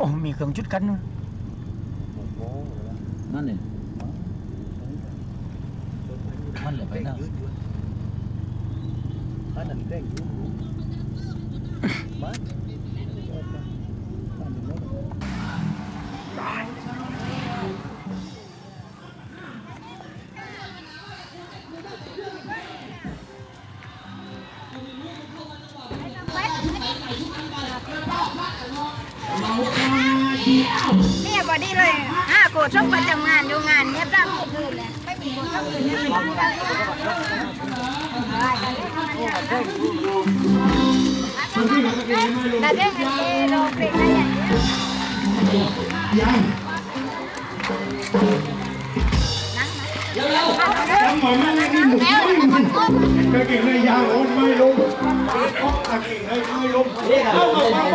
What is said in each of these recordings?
อ้มีเครื่องจุดกันด้วยนั่นนี่ บอดี้เลยห้าโกดช่องประจำงานอยู่งานเนี่ยตั้งคืนเลยไม่มีคนตั้งคืนเนี่ยไม่มีกาเรื่องเอโรเปกอะไรอย่างเงี้ยทำไมไม่ได้นี่หมุนไม่หมุนกางเกงในยางโอนไม่ลงกางเกงในไม่ลงเข้ากับค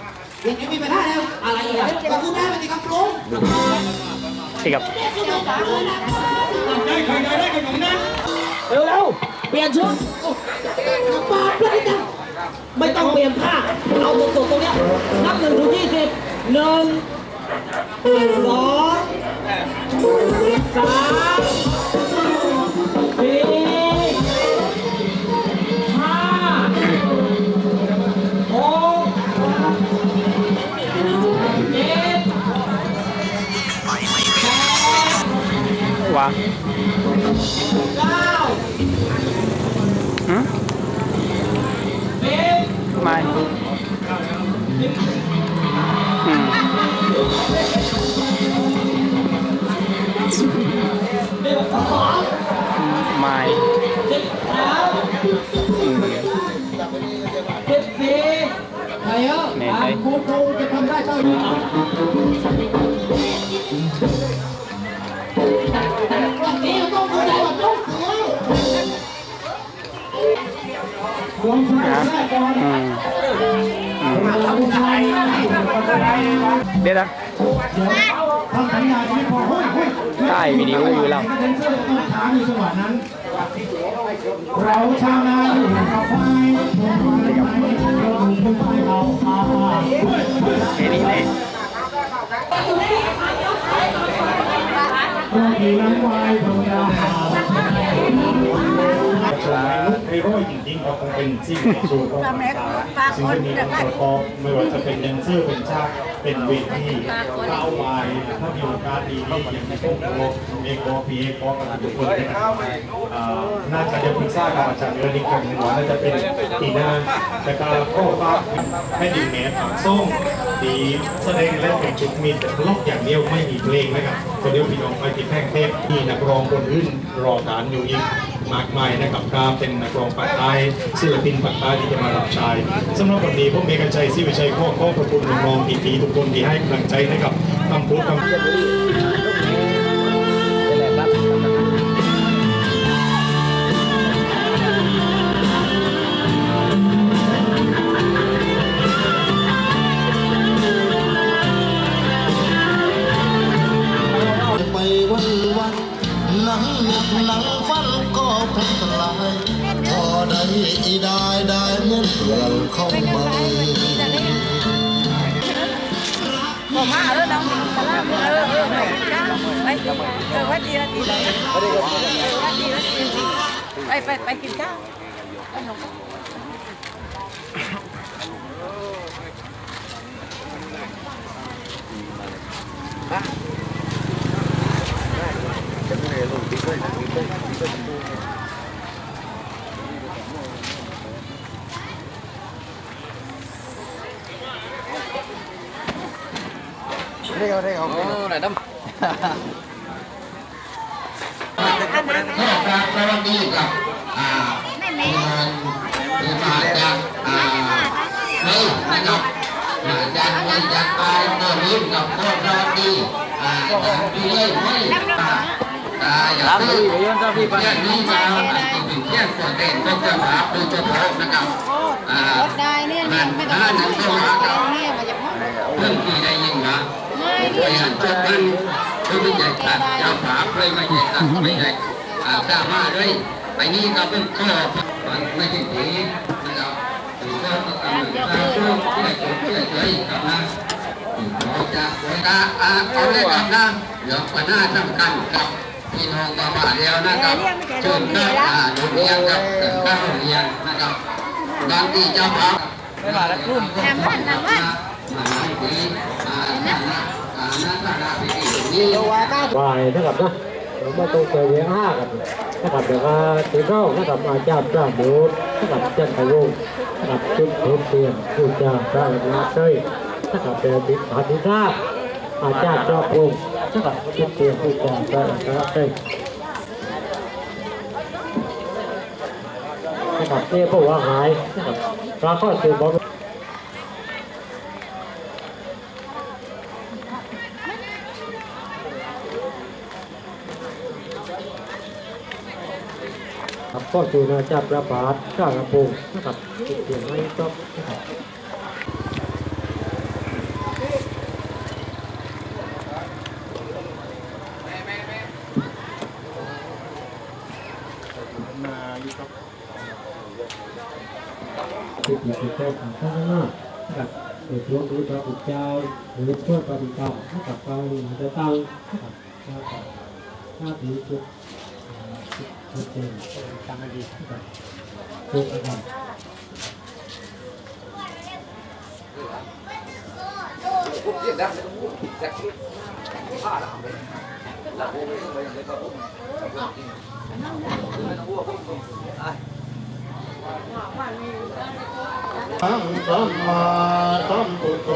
วามไม่ได้เล่นที่กับใจใครได้กับของนั้นเร็วเร็วเปลี่ยนชุดปาเลยจ้ะไม่ต้องเปลี่ยนผ้าเอาตรงๆตรงเนี้ยนับหนึ่งถึงยี่สิบหนึ่งสอง วางเก้าหืมสิบไม่อืมเดี๋ยวสองไม่สิบสามอืมสิบสี่ใครอะเมนไปครูครูจะทำได้เท่านี้ เดี๋ยวนะตายมีนิ้วิดีโออยู่แล้วเร์ต้องถาอยู่จังหวะนั้นเราชาวนาอยู่กับไหมเราดูควายเอาอาเฮ้ยเฮ้ยแค่นี้เลยเราขี่ล้วายตรงยา วหาวไอ้ร้อยจริงๆก็คงเป็นสิ่งที่ชูของสิ่งที่มีองค์ประกอบไม่ว่าจะเป็นแดนเซอร์เป็นชาติเป็นเวทีเก้าววายถ้ามีโอกาสดีที่อย่างในพวกโลกเอกอพีเอกอกับทุกคนนะครับน่าจะยังพึกษากับอาจารย์เอริกครั้งหนึ่งว่าน่าจะเป็นปีหน้าแต่การข้อฟ้าให้ดีแหนปากส่งดีแสดงและเป็นจุดมีแต่ล็อกอย่างเดียวไม่มีเพลงนะครับก็เดียวพี่น้องไปติดแท่งเทพมีนักร้องคนอื่นรอการอยู่อีก มากมายนะครับกราเป็นนักร้องปักใต้ศิลปินปักใต้ที่จะมารับใช้สำหรับวันนี้ผมเมกันชัยศิวิชัยข้อข้อขอบคุณน้องๆพี่ๆทุกคนที่ให้กำลังใจนะครับคำพูดคำ พังทลายพอได้อีได้ได้เหมื่อนเพื่อนเข้ามาผมมาเ วัสดีกับอ่า แม่แม่ งานที่มาจากอ่าเฮ้ยนะครับอ่ายันไม่ยันไปก็รุ่นกับพ่อสวัสดีอ่ายันดีเลยไม่อ่าอ่าอย่า รับ ซื้ ดู อ ดิเดี๋ยวจะพี่ไป เรื่องนี้มาอาจจะเป็นเที่ยงส่วนเด่นก็จะมาโดยเฉพาะนะครับอ่าร ถได้เนี่ยเนี่ยไม่ต้องมาเนี่ยมาจากห้อง เรื่องที่ได้ยินนะ ไม่ไปหันจดมันคือไม่ใหญ่ตัดยาวฝาเลยไม่ใหญ่ตัดไม่ใหญ่อ่ากล้ามาด้วยไปนี่ก็เป็นข้อมันไม่ใช่ผีนะครับถือว่าต้องการกช่วยช่วยเลยครับนะเราจะเวลาเอาเลยครับนะเดี๋ยวปัญหาสำคัญครับพี่น้องก็มาเดียวนะครับเชิญครับโรงเรียนครับเข้าโรงเรียนนะครับบางทีเจ้าภาพไม่มาแล้วรุ่นนำบ้านนำบ้านมาหลายปีอ่านั่นนะอ่านั่นนะปีนี้วายนะครับนะเราไม่ต้องเจอเลี้ยงห้ากันนะครับเดี๋ยวก็ตีเข้านะครับอาจารย์จ้าบูดนะครับเจันทยวงศ์นะครับจุดเทียนเตียนผู้จ้าพระนาเต้ยนะครับเดี๋ยวติดปาฏิทาอาจารย์จอมพงนะครับจุดเทียนผู้จ้าพระนาเต้ยนะครับเนี่ยพวกว่าหายนะครับพระก็สืบบอก ก็คือนาจาประบาทข้ากระโปรงนะครับติดเสียงไม่จบนะครับมาอยู่กับติดอยู่ในแก้ของข้างหน้านะครับเปิดตัวหรือพระอุจจาหรือช่วยปฏิบัตินะครับฟังหรือจะตั้งนะครับนะครับหน้าถือจุด จุดเด่นตั้งให้ดีนะครับจุดนะครับสังสัมมาสัมพุทโธ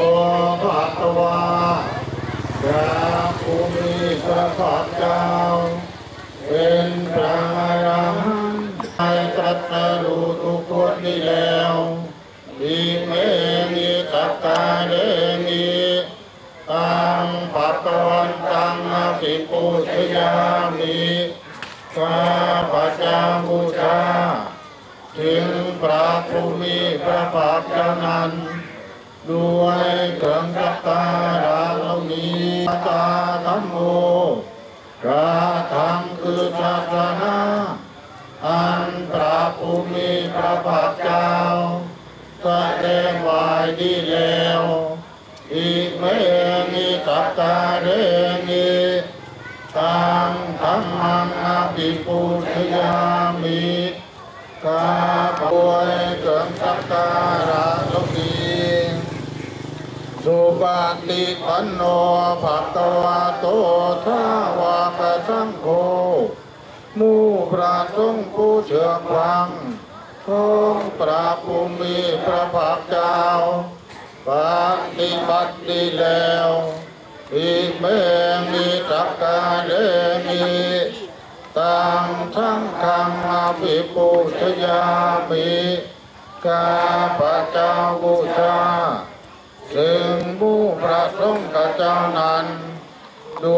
ภะคะวาพระภูมิพระภาคเจ้า เป็นพระอรหันต์ให้ตรัสรู้ทุกคนนี้แล้วอีเมมีตักกาเดมีตังปัตตวันตังอภิปุชยามิข้าพระเจ้าบูชาถึงพระภูมิพระภาคเจ้านั้นด้วยเครื่องสักการะเหล่านี้ตาธรรมโม พระธรรมคือศาสนาอันพระภูมิพระภาคเจ้าแสดงไว้ดีแล้วอีกไม่มีสักการเรงอีตังธรรมังอภิปุชยามิข้าพระวยเกิงสักการะลกี สุปฏิปันโนภะคะวะโตทาวาปะสังโฆมู่พระสงฆ์ผู้เชื่อฟังของพระภูมิพระภาคเจ้าปฏิบัติดีแล้วอีกเมมีตักกาเดมีตังทั้งคังอภิปุชยามิข้าพระเจ้าบูชา ถึงผู้ประสงฆ์เจ้านั้นดู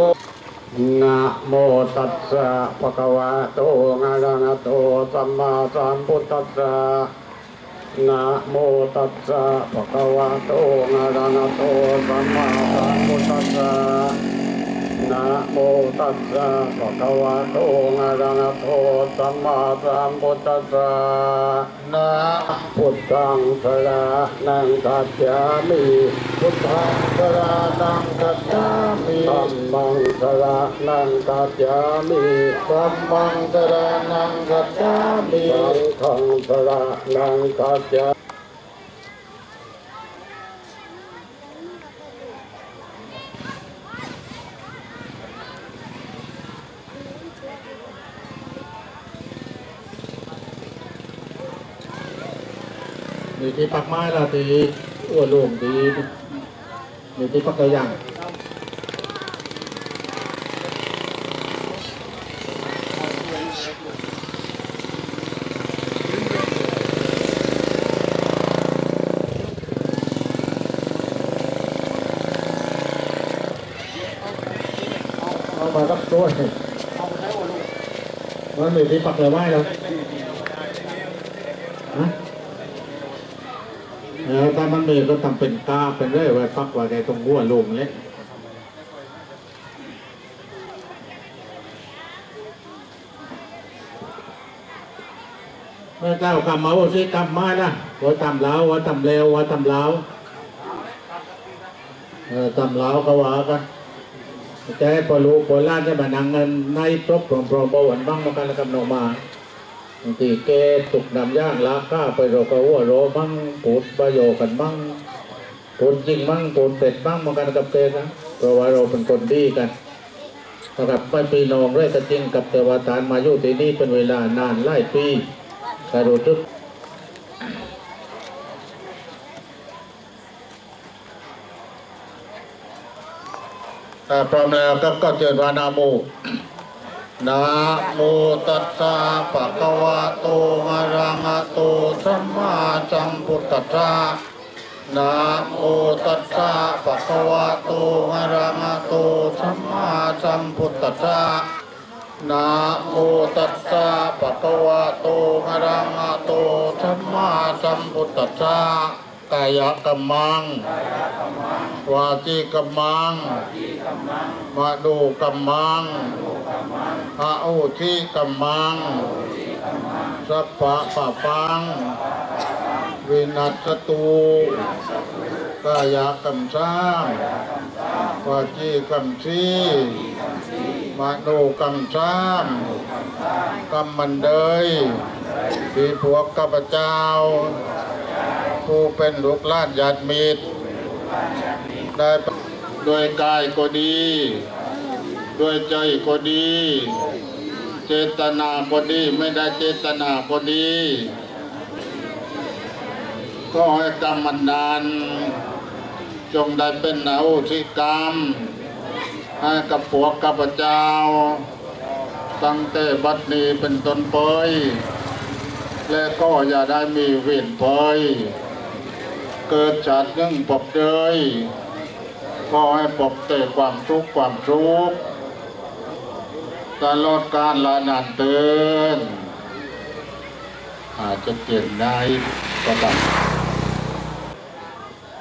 นะโมตัสสะภะคะวะโตอะระหะโตสัมมาสัมพุทธัสสะนะโมตัสสะภะคะวะโตอะระหะโตสัมมาสัมพุทธัสสะ นะโมตัสสะภะคะวะโตอะระหะโตสัมมาสัมพุทธัสสะนะพุทธังสระนังกัจฉามิพุทธังสระนังกัจฉามิธัมมังสระนังกัจฉามิธัมมังสระนังกัจฉามิสังฆังสระนังกัจฉา มีที่ปักไม้ละตีอ้วนโล่งดีมีที่ปักกระยัง เอามารับตัวมันมีที่ปักเลยไว้แล้วฮะ แล้วถ้ามั นมีก็ทำเป็นกาเป็นเรื่อยไว้ปักไว้ในตรงหัวลงเล็กไม่ไม่เจ้ากรรมมาว่าสิกรรมมานะว่าทำแล้วว่าทำเร็วว่าทำแล้วเออทำแล้วก็ว่ากันแกพอรู้พอล้านจะมานั่งเงินในครบพร้อมๆประวันบ้างมากันแล้วกำนองมา ทีแกตุกนำย่างลาข้าไปเรกว่าโรมั่งปูดประโยชน์กันมั่งปูดจริงมั่งปูดเป็ดมั่งมากันกับแกนะเพราะว่าเราเป็นคนดีกันนะครับไม่ปีนองเรื่อยกระจริงกับเทวตานมาอยู่ที่นี่เป็นเวลานานหลายปีกระโดดทึกพร้อมแล้วก็ก็เชิญวานาโม นะโมตัสสะปะคะวะโตอะระหะโตสัมมาสัมพุทธัสสะนะโมตัสสะปะคะวะโตอะระหะโตสัมมาสัมพุทธัสสะนะโมตัสสะปะคะวะโตอะระหะโตสัมมาสัมพุทธัสสะกายกัมมัง วาจีกัมมังมะดูกัมมังอะโอทิกัมมังสัพพะปะปัง วินัสตูกายกรรมสร้างวาจีกรรมสีมโนกรรมสร้างกรรมมันเดยที่พวกข้าพเจ้า ผู้เป็นลูกลานญาติมิตร ได้ด้วยกายก็ดี ด้วยใจก็ดี เจตนาก็ดีไม่ได้เจตนาก็ดี ก็ให้กรรมมันดานจงได้เป็นอโหสิกรรม ให้กับพวกข้าพเจ้า ตั้งแต่บัดนี้เป็นต้นไปและก็อย่าได้มีเวรภัยเกิดชาติหนึ่งปบเดย ก็ให้ปบแต่ความทุกข์ความทุกข์ตลอดกาลละนานเตือนอาจจะเปลี่ยนได้ก็ตาม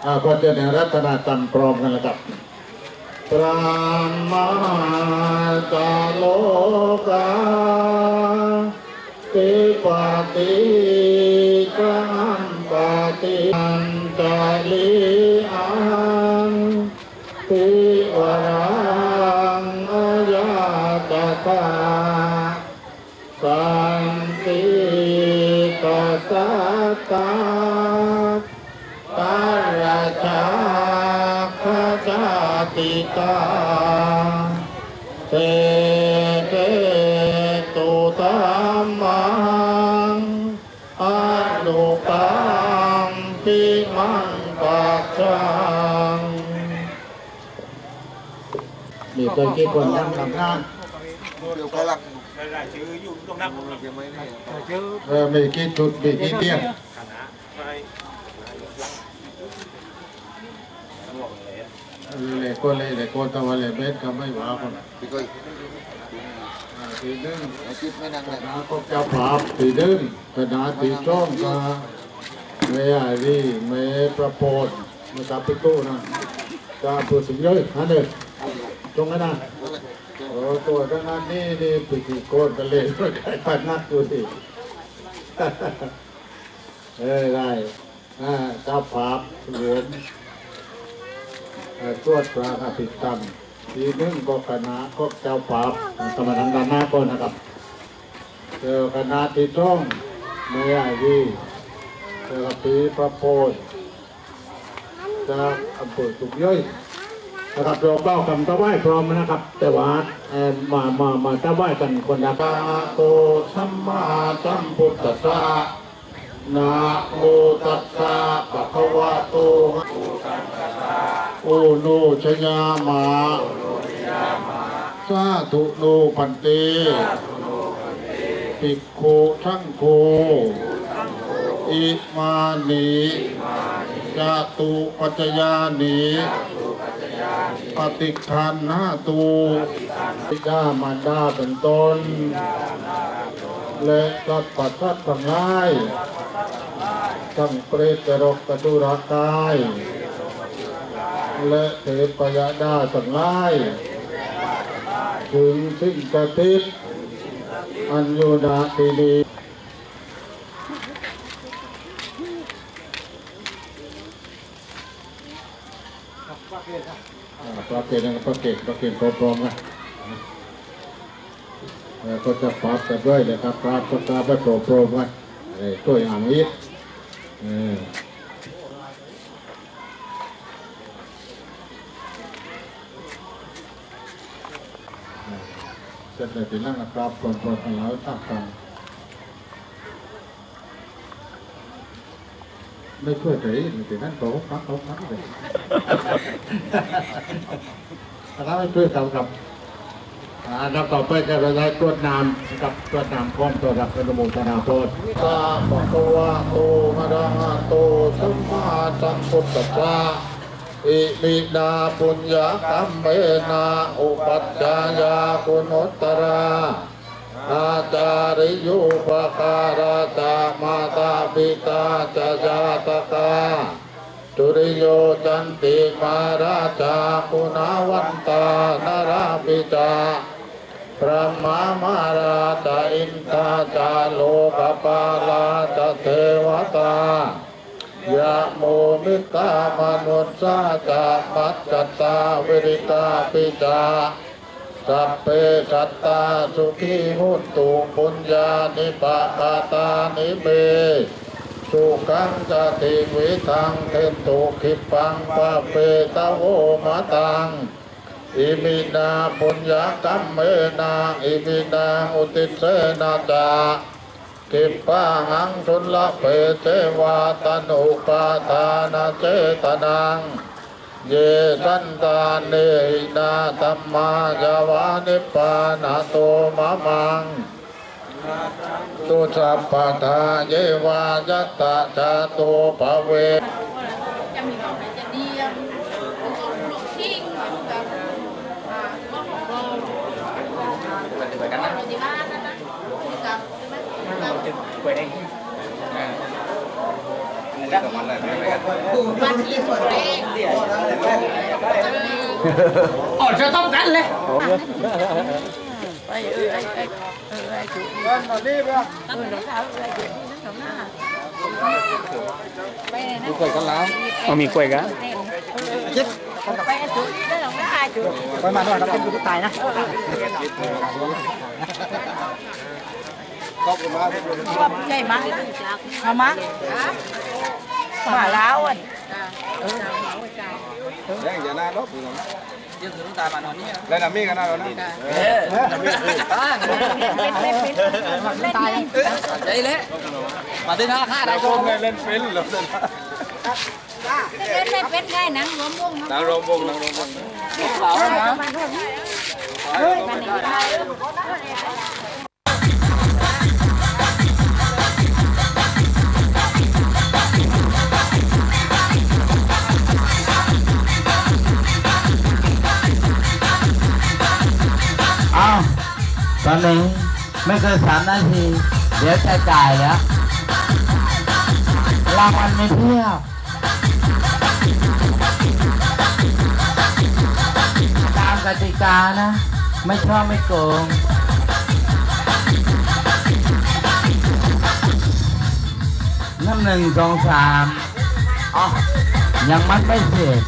อาก็จะในรัตนาตันพร้อมกันแล้วครับพระมาจาโลกาติปฏิกัมปฏิอันตา ตตาสันติตัสสะตาปาราชาคจาติกาเตเตตุตามังอนุปังปิมังปัจจังมีเคยคิดคนกำลังงา ยังทำงานเออมีกี่จุดมีกี่เตียงเลยก็เลยเลยก็ตะวันเลยเบ็ดก็ไม่ว่าคนอ่าทีหนึงคณะก็เจ้าภาพทีหนึงคณะทีช่องก็ไม่อารีไม่ประโพดไม่ตับพิกูนะจะพูดสิ่งเยอะฮะเนี่ยตรงนั้นนะโอ้ ตัวทั้งนั้นนี่นี่ปิติโกนกันเลยไม่ได้พนักดูสิเอ้ยได้อ่าก้าภาพหลวงเอ่อตรวจพระอภิธรรมทีนึงก็คณะก็เจ้าภาพสมณังดานาก็นะครับเจอคณะที่ช่องไม่ใช่ดีเจอปีพระโพธิ์จากอำเภอสุกย่อย นะครับเราเป้าคำตะไหว้พร้อมนะครับ แต่ว่ามามามาตะไหว้กันคนละกาโตสัมมาสัมพุทธัสสะนะโมตัสสะปะคะวะโตโอโนชยามาสาธุโนปันเตภิกขุทั้งโคอิมานิจตุปัจจยานิ ปฏิคันหน้าตูปิดามารดาเป็นต้น และสัตว์ปัสสัตว์ทั้งหลายทั้งเปรตรกกตุรกาย และเทพยดาทั้งหลายถึงสิ้นกระติษอันอยู่นาทีนี้ อ่าปลาเกตนะปลาเกตปลาเกตพร้อมๆกันแล้วก็จะปรับกันด้วยเลยครับปรับก็ปรับไปโปรโปรๆไว้ตัวอย่างนี้เออเสร็จเลยทีนั่งนะครับคนๆกันแล้วตั้งกัน ไม่ช่วยใจถึงนั้นโตครับเขาครับเลยนะครับไม่ช่วยทำครับอ่าแล้วต่อไปจะเราได้ตรวจนามกับตรวจนามพร้อมตัวรับอนุโมทนาโทษตาปะกวะโตมะระหะโตสัมมาสัมพุทธัสสะอิมินาปุญญากรรมเมนาอุปัชฌายาคุณุตตรา อาจาริยุปการาตามาตาปิตาจจาตกาจุริโยจันติมาราชาคุณาวันตานราปิจาพระมามาราชาอินทาจาโลกปาลาจเทวตายะโมมิตามนุสสาจามัจจตาวิริตาปิจา สัพเพสัตตาสุขีหุนตุปุญญานิปะกาตานิเมสุขังจติวิทังเทนตุขิปังปะเปตะโวมะตังอิมินาปุญญากรรมเมนาอิมินาอุติเสนาจากิปปะหังสุลเปเทวาตนุปาทานาเจตนัง เยสันตาเนหินาตัมมาจาวานิปปานาโตมะมังตุสัพพะทาเยวายัตตาจาโตภเว จะมีของไหนจะดีอะมันก็หลงทิ้งแบบอ่าก็ของเราเราที่บ้านนะนะกับใช่ไหมกับ กล้วยแดง บ้านที่สวนแรง อ๋อจะต้องกันเลยไปเออไอ้ไอ้เออไอ้ถูกเออรองเท้าอะไรถูกนี่นั่นของหน้าไปเลยนะกล้วยกันแล้วเอามีกล้วยกันไปไอ้ถูกนี่นั่นของหน้าถูกไปมาหน่อยเราเป็นผู้ตายนะ ใช่มั้ยมามั้ยมาแล้วอะแล้วน้ำมีกันนะเรานะตายใจเละมาถึงห้าค่าได้โกงเล่นเป็นเหรอเล่นเล่นเป็นไงหนังหัวม่วงนางรำวงนางรำวงอ้ ตอนนี้ไม่เกินสามนาที เดี๋ยวจะจ่ายแล้วรางวัลไม่เพียบตามกติกานะ ไม่ชอบไม่โกงน้ำหนึ่งสองสามอ๋อ ยังมัดไม่เสร็จ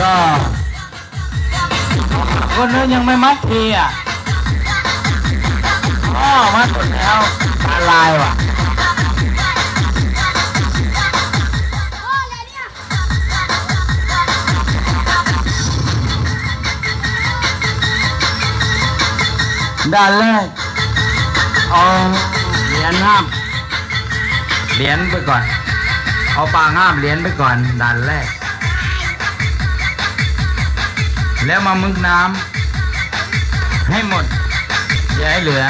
ก็คนนึงยังไม่มัดทีอะอ๋อมัดหมดแล้วตาลายว่ะด้านแรกเอาเหรียญห้ามเหรียญไปก่อน เอาปางห้ามเหรียญไปก่อนด้านแรก แล้วมามึกน้ำให้หมด อย่าให้เหลือ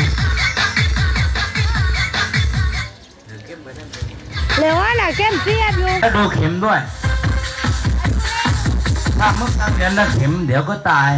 เร็วน่ะเข้มเสียบอยู่แล้วดูเข็มด้วย ถ้ามึกน้ำเหรียญแล้วเข็มเดี๋ยวก็ตาย